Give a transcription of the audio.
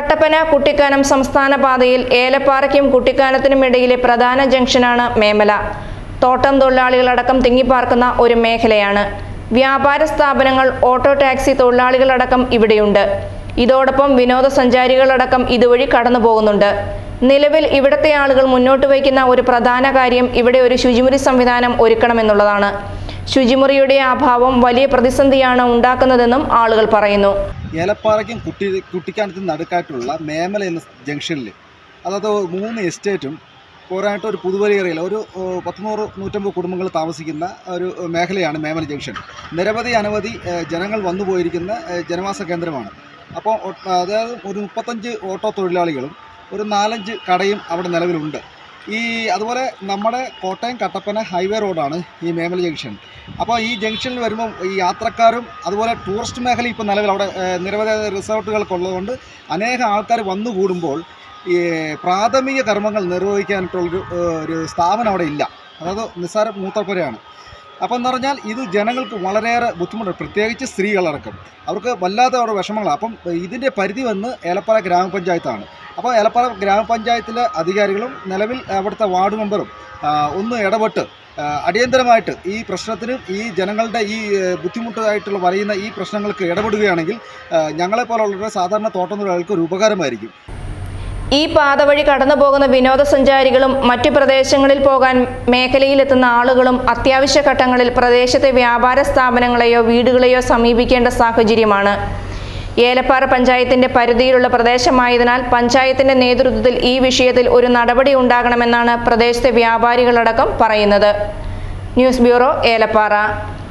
കട്ടപ്പന കുട്ടിക്കാനം സംസ്ഥാന പാതയിൽ ഏലപ്പാറയ്ക്കും കുട്ടിക്കാനത്തിനും ഇടയിലെ പ്രധാന ജംഗ്ഷനാണ് മേമല. തോട്ടം തൊഴിലാളികളടക്കം തിങ്ങിപ്പാർക്കുന്ന ഒരു മേഖലയാണ്. വ്യാപാര സ്ഥാപനങ്ങൾ ഓട്ടോ ടാക്സി തൊഴിലാളികളടക്കം ഇവിടെയുണ്ട്. ഇതോടൊപ്പം വിനോദസഞ്ചാരികളടക്കം ഇതുവഴി കടന്നു പോകുന്നുണ്ട് നിലവിൽ ഇവിടത്തെ ആളുകൾ മുന്നോട്ട് വയ്ക്കുന്ന ഒരു പ്രധാന കാര്യം ഇവിടെ ഒരു ശുചിമുറി സംവിധാനം ഒരുക്കണമെന്നുള്ളതാണ്. ശുചിമുറിയുടെ അഭാവം വലിയ പ്രതിസന്ധിയാണ് ഉണ്ടാക്കുന്നതെന്നും ആളുകൾ പറയുന്നു. ഏലപ്പാറയ്ക്കും കുട്ടി കുട്ടിക്കാനത്തും നടുക്കായിട്ടുള്ള മേമല എന്ന ജംഗ്ഷനിൽ അതായത് മൂന്ന് എസ്റ്റേറ്റും പോരായിട്ട് ഒരു പുതുവലി ഏറിയയിൽ ഒരു പത്തുനൂറ് നൂറ്റമ്പത് കുടുംബങ്ങൾ താമസിക്കുന്ന ഒരു മേഖലയാണ് മേമല ജംഗ്ഷൻ. നിരവധി അനവധി ജനങ്ങൾ വന്നു പോയിരിക്കുന്ന ജനവാസ കേന്ദ്രമാണ്. അപ്പോൾ അതായത് ഒരു മുപ്പത്തഞ്ച് ഓട്ടോ തൊഴിലാളികളും ഒരു നാലഞ്ച് കടയും അവിടെ നിലവിലുണ്ട്. ഈ അതുപോലെ നമ്മുടെ കോട്ടയം കട്ടപ്പന ഹൈവേ റോഡാണ് ഈ മേമല ജംഗ്ഷൻ. അപ്പോൾ ഈ ജംഗ്ഷനിൽ വരുമ്പോൾ ഈ യാത്രക്കാരും അതുപോലെ ടൂറിസ്റ്റ് മേഖല ഇപ്പോൾ നിലവിൽ അവിടെ നിരവധി റിസോർട്ടുകളൊക്കെ ഉള്ളതുകൊണ്ട് അനേകം ആൾക്കാർ വന്നു കൂടുമ്പോൾ ഈ പ്രാഥമിക കർമ്മങ്ങൾ നിർവഹിക്കാനായിട്ടുള്ളൊരു ഒരു സ്ഥാപനം അവിടെ ഇല്ല. അതായത് നിസ്സാര മൂത്രപ്പുരയാണ്. അപ്പോൾ എന്ന് പറഞ്ഞാൽ ഇത് ജനങ്ങൾക്ക് വളരെയേറെ ബുദ്ധിമുട്ട് പ്രത്യേകിച്ച് സ്ത്രീകളടക്കം. അവർക്ക് വല്ലാത്ത അവിടെ വിഷമങ്ങളാണ്. അപ്പം ഇതിന്റെ പരിധി വന്ന് ഏലപ്പാറ ഗ്രാമപഞ്ചായത്താണ്. അപ്പോൾ ഏലപ്പാറ ഗ്രാമപഞ്ചായത്തിലെ അധികാരികളും നിലവിൽ അവിടുത്തെ വാർഡ് മെമ്പറും ഒന്ന് ഇടപെട്ട് അടിയന്തരമായിട്ട് ഈ പ്രശ്നത്തിന് ഈ ജനങ്ങളുടെ ഈ ബുദ്ധിമുട്ടായിട്ടുള്ള പറയുന്ന ഈ പ്രശ്നങ്ങൾക്ക് ഇടപെടുകയാണെങ്കിൽ ഞങ്ങളെപ്പോലുള്ള സാധാരണ തോട്ടം ഒരു ഉപകാരമായിരിക്കും. ഈ പാത വഴി കടന്നു പോകുന്ന വിനോദസഞ്ചാരികളും മറ്റു പ്രദേശങ്ങളിൽ പോകാൻ മേഖലയിലെത്തുന്ന ആളുകളും അത്യാവശ്യ ഘട്ടങ്ങളിൽ പ്രദേശത്തെ വ്യാപാര സ്ഥാപനങ്ങളെയോ വീടുകളെയോ സമീപിക്കേണ്ട സാഹചര്യമാണ്. ഏലപ്പാറ പഞ്ചായത്തിന്റെ പരിധിയിലുള്ള പ്രദേശമായതിനാൽ പഞ്ചായത്തിന്റെ നേതൃത്വത്തിൽ ഈ വിഷയത്തിൽ ഒരു നടപടി ഉണ്ടാകണമെന്നാണ് പ്രദേശത്തെ വ്യാപാരികളടക്കം പറയുന്നത്. News bureau Elappara.